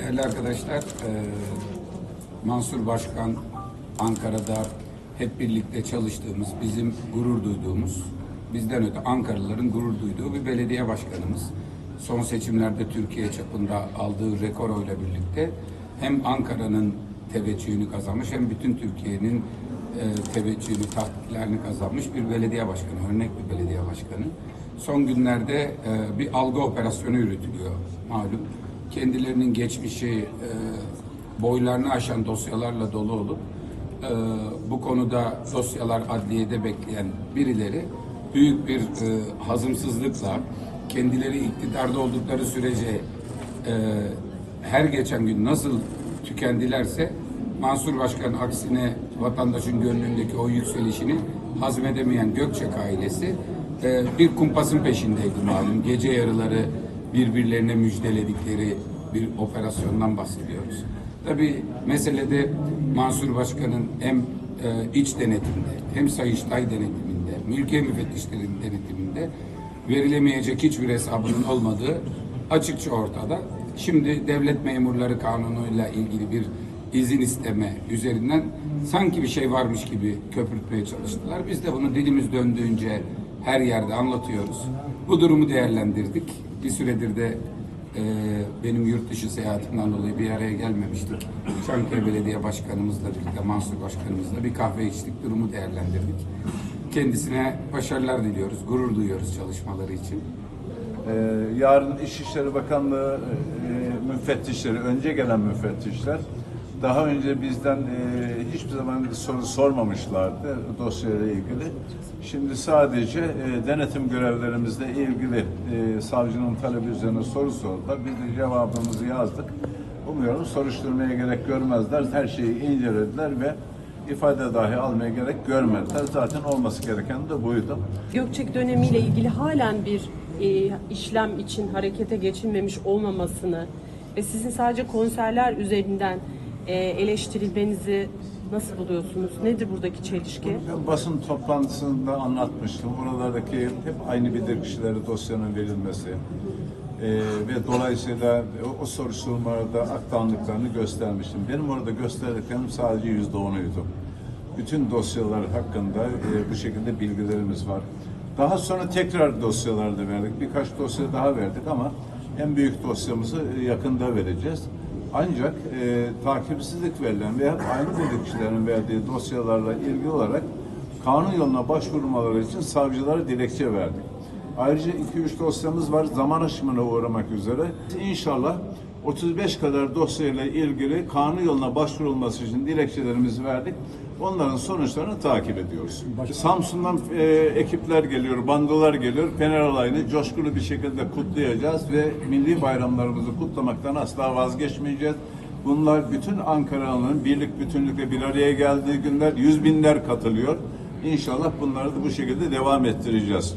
Değerli arkadaşlar, e, Mansur Başkan Ankara'da hep birlikte çalıştığımız, bizim gurur duyduğumuz, bizden öte Ankaralıların gurur duyduğu bir belediye başkanımız. Son seçimlerde Türkiye çapında aldığı rekor ile birlikte hem Ankara'nın teveccühünü kazanmış hem bütün Türkiye'nin e, teveccühünü, takdirlerini kazanmış bir belediye başkanı, örnek bir belediye başkanı. Son günlerde e, bir algı operasyonu yürütülüyor malum kendilerinin geçmişi e, boylarını aşan dosyalarla dolu olup e, bu konuda dosyalar adliyede bekleyen birileri büyük bir e, hazımsızlıkla kendileri iktidarda oldukları sürece e, her geçen gün nasıl tükendilerse Mansur Başkan aksine vatandaşın gönlündeki o yükselişini hazmedemeyen Gökçek ailesi e, bir kumpasın peşindeydi malum. Gece yarıları birbirlerine müjdeledikleri bir operasyondan bahsediyoruz. Tabi meselede Mansur Başkan'ın hem e, iç denetimde hem Sayıştay denetiminde, mülkiye müfettişlerin denetiminde verilemeyecek hiçbir hesabının olmadığı açıkça ortada. Şimdi devlet memurları kanunuyla ilgili bir izin isteme üzerinden sanki bir şey varmış gibi köpürtmeye çalıştılar. Biz de bunu dilimiz döndüğünce her yerde anlatıyoruz. Bu durumu değerlendirdik. Bir süredir de e, benim yurt dışı seyahatimden dolayı bir araya gelmemiştim. Çankaya Belediye Başkanımızla birlikte, Mansur Başkanımızla bir kahve içtik, durumu değerlendirdik. Kendisine başarılar diliyoruz, gurur duyuyoruz çalışmaları için. Ee, yarın İçişleri Bakanlığı e, müfettişleri, önce gelen müfettişler daha önce bizden e, hiçbir zaman soru sormamışlardı dosyayla ilgili. Şimdi sadece e, denetim görevlerimizle ilgili e, savcının talebi üzerine soru sordular. Biz de cevabımızı yazdık. Umuyorum soruşturmaya gerek görmezler. Her şeyi incelediler ve ifade dahi almaya gerek görmediler. Zaten olması gereken de buydu. Gökçek dönemiyle ilgili halen bir e, işlem için harekete geçilmemiş olmamasını ve sizin sadece konserler üzerinden e, eleştirilmenizi nasıl buluyorsunuz? Nedir buradaki çelişki? Ben basın toplantısında anlatmıştım. Oralardaki hep aynı bilir kişilere dosyanın verilmesi eee, ve dolayısıyla o, o soruşturmalarda aktanlıklarını göstermiştim. Benim orada gösterdiklerim sadece yüzde onuydu. Bütün dosyalar hakkında eee, bu şekilde bilgilerimiz var. Daha sonra tekrar dosyalar da verdik. Birkaç dosya daha verdik ama en büyük dosyamızı e, yakında vereceğiz. Ancak e, takipsizlik verilen veya aynı bilirkişilerin verdiği dosyalarla ilgili olarak kanun yoluna başvurmaları için savcılara dilekçe verdik. Ayrıca 2-3 dosyamız var zaman aşımına uğramak üzere. İnşallah 35 kadar dosyayla ilgili kanun yoluna başvurulması için dilekçelerimizi verdik. Onların sonuçlarını takip ediyoruz. Samsun'dan e, ekipler geliyor, bandolar geliyor. Fener olayını coşkulu bir şekilde kutlayacağız ve milli bayramlarımızı kutlamaktan asla vazgeçmeyeceğiz. Bunlar bütün Ankaralıların birlik bütünlükle bir araya geldiği günler yüz binler katılıyor. İnşallah bunları da bu şekilde devam ettireceğiz.